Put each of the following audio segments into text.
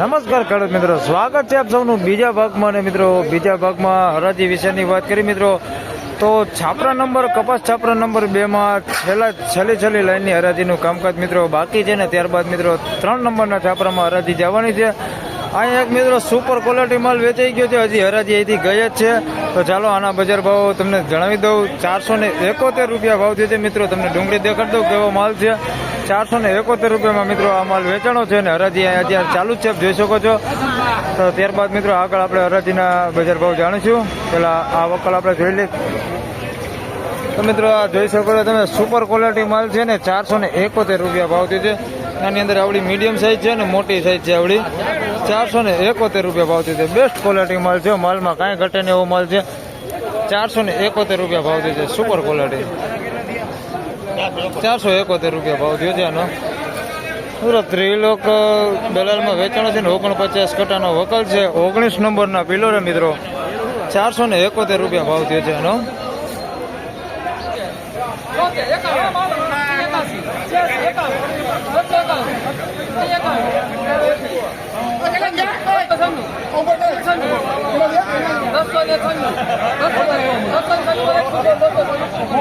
નમસ્કાર ખેડૂત મિત્રો. સ્વાગત છે આપ સૌનું બીજા ભાગમાં. મિત્રો, બીજા ભાગમાં હરાજી વિશેની વાત કરી મિત્રો. તો છાપરા નંબર, કપાસ છાપરા નંબર બેમાં છેલ્લા છેલ્લી છેલ્લી લાઈનની હરાજીનું કામકાજ મિત્રો બાકી છે ને ત્યારબાદ મિત્રો ત્રણ નંબરના છાપરામાં હરાજી જવાની છે. અહીંયા એક મિત્રો સુપર ક્વોલિટી માલ વેચાઈ ગયો છે. હજી હરાજી અહીંથી ગઈ જ છે. તો ચાલો આના બજાર ભાવ તમને જણાવી દઉં. ચારસો ને એકોતેર રૂપિયા ભાવ થયો છે મિત્રો. તમને ડુંગળી દેખાડી દઉં કેવો માલ છે. ચારસો ને એકોતેર રૂપિયામાં મિત્રો આ માલ વેચાણો છે અને હરાજી અત્યારે ચાલુ જ છે જોઈ શકો છો. તો ત્યારબાદ મિત્રો આગળ આપણે હરાજીના બજાર ભાવ જાણીશું. પેલા આ વકલ આપણે જોઈ લઈએ. તો મિત્રો આ જોઈ શકો છો તમે સુપર ક્વોલિટી માલ છે ને, ચારસો ને એકોતેર રૂપિયા ભાવ થયો છે. આની અંદર આવડી મીડિયમ સાઇઝ છે ને મોટી સાઇઝ છે આવડી. ચારસો ને એકોતેર રૂપિયા ભાવ થયો છે. બેસ્ટ ક્વોલિટી માલ છે, માલમાં કાંઈ ઘટે ને એવો માલ છે. ચારસો ને એકોતેર રૂપિયા ભાવ થયો છે સુપર ક્વોલિટી ચારસો એકોતેર રૂપિયા ભાવ થયો છે આનો. પૂરો ત્રિલોક દલાલમાં વેચાણો છે ને ઓગણપચાસ કટાનો વકલ છે. ઓગણીસ નંબરના પિલોરે મિત્રો. ચારસો ને એકોતેર રૂપિયા ભાવ થયો છે આના.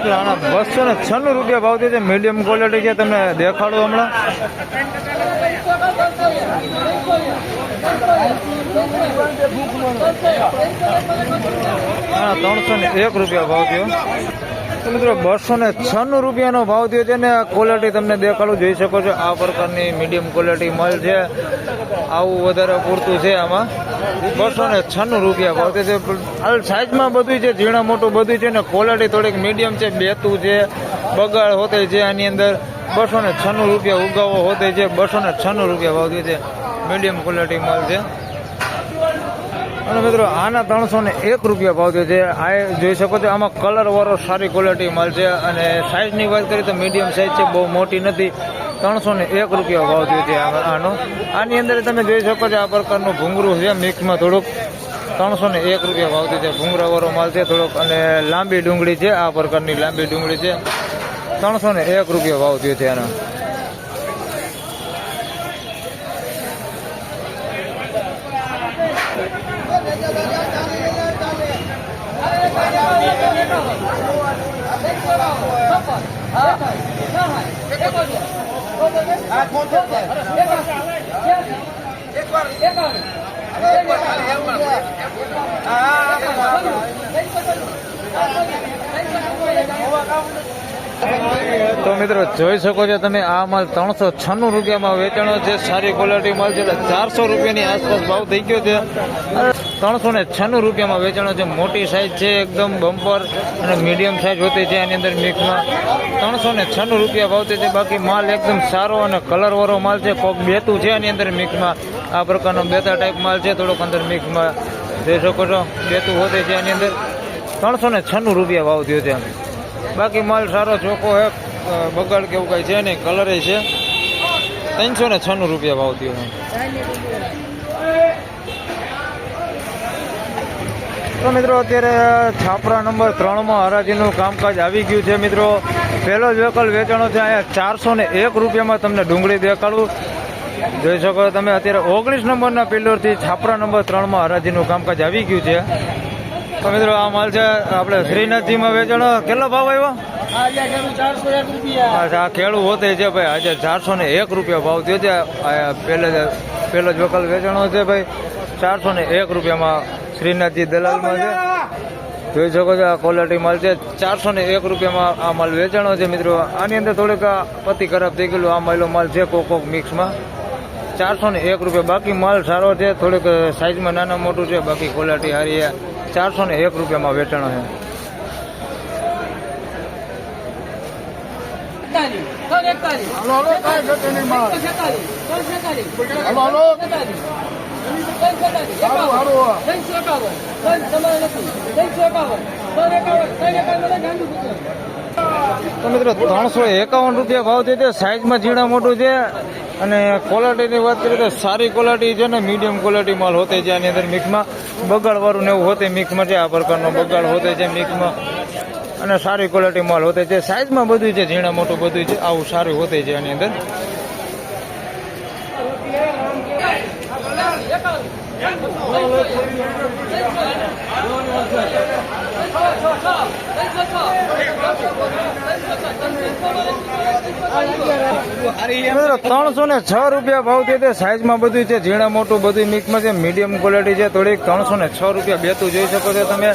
બસો ને છન્નું રૂપિયા ભાવ છે મીડિયમ ક્વોલિટી છે. તમને દેખાડો હમણાં. ત્રણસો ને એક રૂપિયા ભાવ થયો. મિત્રો, બસો ને છન્નું રૂપિયાનો ભાવ થયો છે ને ક્વોલિટી તમને દેખાડું, જોઈ શકો છો. આ પ્રકારની મીડિયમ ક્વોલિટી મળ છે. આવું વધારે પૂરતું છે આમાં. બસો ને છન્નું રૂપિયા ભાવ છે હાલ સાઇઝમાં બધું છે, ઝીણા મોટું બધું છે ને ક્વોલિટી થોડીક મીડિયમ છે, બેતું છે, બગાડ હોતે છે આની અંદર. બસો ને છન્નું રૂપિયા ઉગાવો હોતે છે બસો ને છન્નું રૂપિયા ભાવ છે મીડિયમ ક્વોલિટી માલ છે. અને મિત્રો, આના ત્રણસો ને એક રૂપિયા ભાવ છે આ જોઈ શકો છો, આમાં કલર વાળો સારી ક્વોલિટી છે. અને સાઇઝની વાત કરીએ તો મીડિયમ સાઇઝ છે, બહુ મોટી નથી. ત્રણસો ને એક રૂપિયા ભાવ થયો છે આનો. આની અંદર તમે જોઈ શકો છો આ પ્રકારનું ભૂંગળું છે, મિક્સમાં થોડુંક ત્રણસો ને એક રૂપિયા ભાવ થયો છે. ભૂંગરાવાળો માલ છે થોડોક, અને લાંબી ડુંગળી છે, આ પ્રકારની લાંબી ડુંગળી છે. ત્રણસો ને એક રૂપિયા ભાવ થયો છે આનો. হ্যাঁ, কত તો મિત્રો જોઈ શકો છો તમે, આ માલ ત્રણસો છન્નું રૂપિયામાં વેચાણો છે. સારી ક્વોલિટી માલ છે. ચારસો રૂપિયાની આસપાસ ભાવ થઈ ગયો છે. ત્રણસો ને છન્નું રૂપિયામાં વેચાણો છે. મોટી સાઇઝ છે, એકદમ બમ્પર અને મીડિયમ સાઇઝ હોતી છે આની અંદર મિક્સમાં ત્રણસો ને છન્નું રૂપિયા ભાવતી છે. બાકી માલ એકદમ સારો અને કલરવાળો માલ છે. કોક બેતું છે આની અંદર મિક્સમાં આ પ્રકારનો બેતા ટાઈપ માલ છે. થોડોક અંદર મિક્સમાં જોઈ શકો છો, બેતું હોતી છે આની અંદર. ત્રણસો ને છન્નું રૂપિયા ભાવ થયો છે બાકી માલ સારો ચોખ્ખો હે બગાડ કેવું કાંઈ છે નહીં કલરે છે. ત્રણસો ને છન્નું રૂપિયા ભાવ થયો તો મિત્રો અત્યારે છાપરા નંબર ત્રણમાં હરાજીનું કામકાજ આવી ગયું છે મિત્રો. પહેલો જ વેકલ વેચાણો છે, અહીંયા ચારસો ને એક રૂપિયામાં તમને ડુંગળી દેખાડું. જોઈ શકો તમે, અત્યારે ઓગણીસ નંબરના પિલ્લરથી છાપરા નંબર ત્રણમાં હરાજીનું કામકાજ આવી ગયું છે. તો મિત્રો આ માલ છે આપણે શ્રીનાથજીમાં વેચાણો. કેટલો ભાવ આવ્યો? આ ખેડૂત હોતે છે ભાઈ આજે ચારસો ને એક રૂપિયા ભાવ થયો છે. આ પહેલે પહેલો જ વકલ વેચાણો છે ભાઈ ચારસો ને એક રૂપિયામાં શ્રીનાથજી દલાલમાં છે. જોઈ શકો છો આ ક્વોલિટી માલ છે. ચારસો ને એક રૂપિયામાં આ માલ વેચાણો છે મિત્રો. આની અંદર થોડીક આ પત્તી ખરાબ થઈ ગયેલું આ માલો માલ છે કોક કોક મિક્સમાં. ચારસો ને એક રૂપિયા. બાકી માલ સારો છે થોડીક સાઇઝમાં નાના મોટું છે બાકી ક્વોલિટી સારી ચારસો ને એક રૂપિયામાં વેચાણ છે તો મિત્રો ત્રણસો એકાવન રૂપિયા ભાવ છે તે સાઇઝમાં ઝીણા મોટું છે. અને ક્વોલિટીની વાત કરીએ તો સારી ક્વોલિટી છે ને મીડિયમ ક્વોલિટી માલ હોતે છે આની અંદર મિક્સમાં બગાડવાળું ને એવું હોતે મિક્સમાં છે, આ પ્રકારનો બગાડ હોતે છે મિક્સમાં અને સારી ક્વોલિટી માલ હોતે છે. સાઇઝમાં બધું છે, ઝીણા મોટું બધું છે, આવું સારું હોતે છે આની અંદર. ત્રણસો ને છ રૂપિયા ભાવ છે તે સાઈઝમાં બધું છે. ઝીણા મોટું બધું મિક્સમાં છે. મીડિયમ ક્વોલિટી છે. થોડીક ત્રણસો ને છ રૂપિયા બેતું જોઈ શકો છો તમે.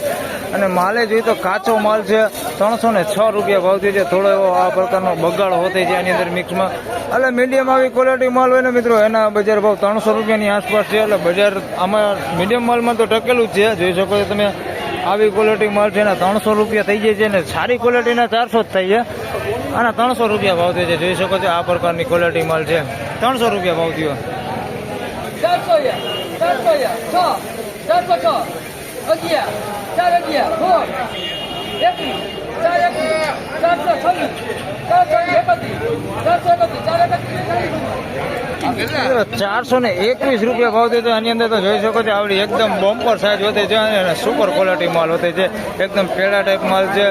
અને માલે જોઈ તો કાચો માલ છે. ત્રણસો ને છ રૂપિયા ભાવથી છે. થોડો એવો આ પ્રકારનો બગાડ હોતો છે એની અંદર મિક્સમાં એટલે મીડિયમ આવી ક્વોલિટી માલ હોય ને મિત્રો, એના બજાર ભાવ ત્રણસો રૂપિયાની આસપાસ છે. એટલે બજાર આમાં મીડિયમ માલમાં તો ટકેલું જ છે. જોઈ શકો છો તમે. આવી ક્વોલિટી માલ છે એના ત્રણસો રૂપિયા થઈ જાય છે અને સારી ક્વોલિટીના ચારસો જ થઈ છે. આના ત્રણસો રૂપિયા ભાવ થયો છે. જોઈ શકો છો આ પ્રકારની ક્વોલિટી માલ છે. ત્રણસો રૂપિયા ભાવ થયો. ચારસો અગિયાર ચાર અગિયાર ચારસો ને એકવીસ રૂપિયા ભાવ થયો એની અંદર તો જોઈ શકો છો, આવડી એકદમ બોમ્પર સાઈઝ હોતે છે અને સુપર ક્વોલિટી માલ હોતે છે. એકદમ પેડા ટાઈપ માલ છે.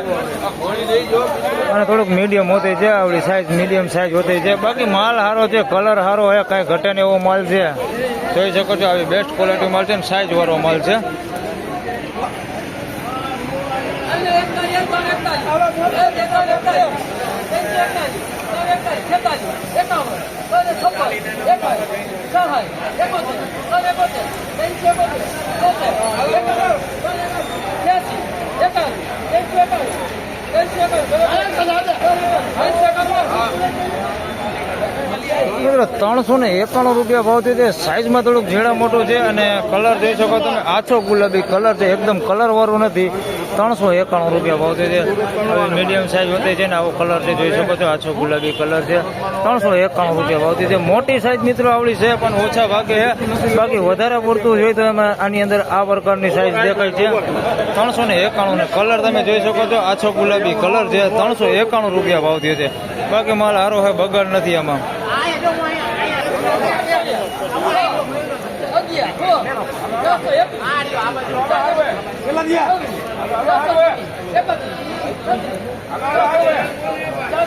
અને થોડુંક મીડિયમ હોતે છે, આવડી સાઈઝ મીડિયમ સાઈઝ હોતે છે. બાકી માલ સારો છે કલર સારો હોય, કાંઈ ઘટે ને એવો માલ છે. જોઈ શકો છો, આવી બેસ્ટ ક્વોલિટી માલ છે ને સાઈઝ વાળો માલ છે અને એકતાલીસ એકતાલીસ એકતાલીસ એકતાલીસ એકતાલીસ એકતાલીસ છેતાલીસ એકાવન અને છપ્પન એકાવન સહાય. એકોતેર. અને એકોતેર. ત્રણસો એકોતેર. તોતેર એકાવન છ્યાસી એકાવન ત્રણસો એકાવન ત્રણસો એકાવન ત્રણસો એકાવન મિત્રો ત્રણસો ને એકાણું રૂપિયા ભાવ થયો છે. સાઈઝમાં થોડુંક ઝીણા મોટું છે અને કલર જોઈ શકો તમે. આછો ગુલાબી કલર છે. એકદમ કલરવાળું નથી. ત્રણસો એકાણું રૂપિયા ભાવ થયો છે. મીડિયમ સાઈઝ વધે છે ને આવો કલર છે. જોઈ શકો છો, આછો ગુલાબી કલર છે. ત્રણસો એકાણું રૂપિયા ભાવ થયો છે. મોટી સાઈઝ મિત્રો આવડી છે, પણ ઓછા ભાગે છે. બાકી વધારે પૂરતું જોઈએ તો એમાં આની અંદર આ પ્રકારની સાઈઝ દેખાય છે. ત્રણસો ને એકાણું ને કલર તમે જોઈ શકો છો. આછો ગુલાબી કલર છે. ત્રણસો એકાણું રૂપિયા ભાવ થયો છે. બાકી માલ સારો હોય, બગાડ નથી આમાં. અગિયાર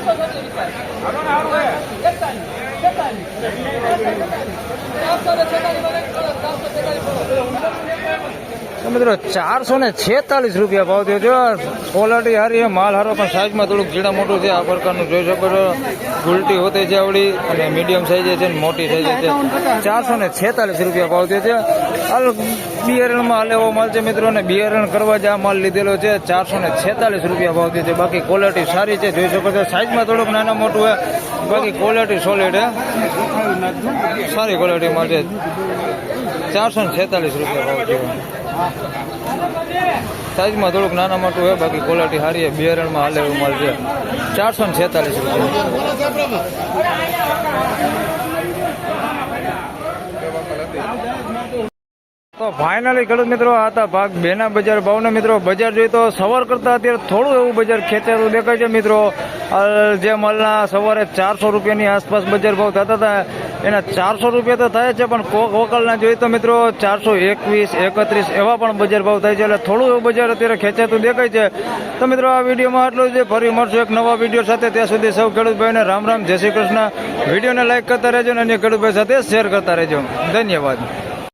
સોળ ચારસો તો મિત્રો ચારસો ને છેતાલીસ રૂપિયા ભાવ થયો છે. ક્વોલિટી સારી માલ સારો, પણ સાઈઝમાં થોડુંક ઝીણા મોટું છે. આ પ્રકારનું જોઈ શકો છો. ગુલટી હોતી છે આવડી અને મીડિયમ સાઈઝ છે ને મોટી સાઈઝ છે. ચારસો ને છેતાલીસ રૂપિયા ભાવ થયો છે. હાલ બિયારણમાં એવો માલ છે મિત્રો અને બિયારણ કરવા જે આ માલ લીધેલો છે. ચારસો ને છેતાલીસ રૂપિયા ભાવ થયો છે. બાકી ક્વોલિટી સારી છે. જોઈ શકો છો. સાઈઝમાં થોડુંક નાના મોટું હોય બાકી ક્વોલિટી સોલિડ છે. સારી ક્વોલિટી માલ છે. ચારસો ને છેતાલીસ રૂપિયા ભાવ થયો. સાઈઝમાં થોડુંક નાના મોટું હોય, બાકી ક્વોલિટી સારી છે બિયારણમાં હાલે એવું માલ છે. ચારસો ને છેતાલીસ તો ફાઇનલી ખેડૂત મિત્રો હતા ભાગ બેના બજાર ભાવના મિત્રો. બજાર જોઈએ તો સવાર કરતા અત્યારે થોડું એવું બજાર ખેંચાતું દેખાય છે મિત્રો. જે માલના સવારે ચારસો રૂપિયાની આસપાસ બજાર ભાવ થતા હતા. એના ચારસો રૂપિયા તો થાય છે, પણ કોક વકલના જોઈએ તો મિત્રો ચારસો એકવીસ, એકત્રીસ એવા પણ બજાર ભાવ થાય છે. એટલે થોડું એવું બજાર અત્યારે ખેંચાતું દેખાય છે. તો મિત્રો આ વિડીયોમાં આટલું જ ફરી મળશું એક નવા વીડિયો સાથે. ત્યાં સુધી સૌ ખેડૂતભાઈને રામ રામ જય શ્રી કૃષ્ણ. વિડીયોને લાઇક કરતા રહેજો અને અન્ય ખેડૂતભાઈ સાથે શેર કરતા રહેજો. ધન્યવાદ.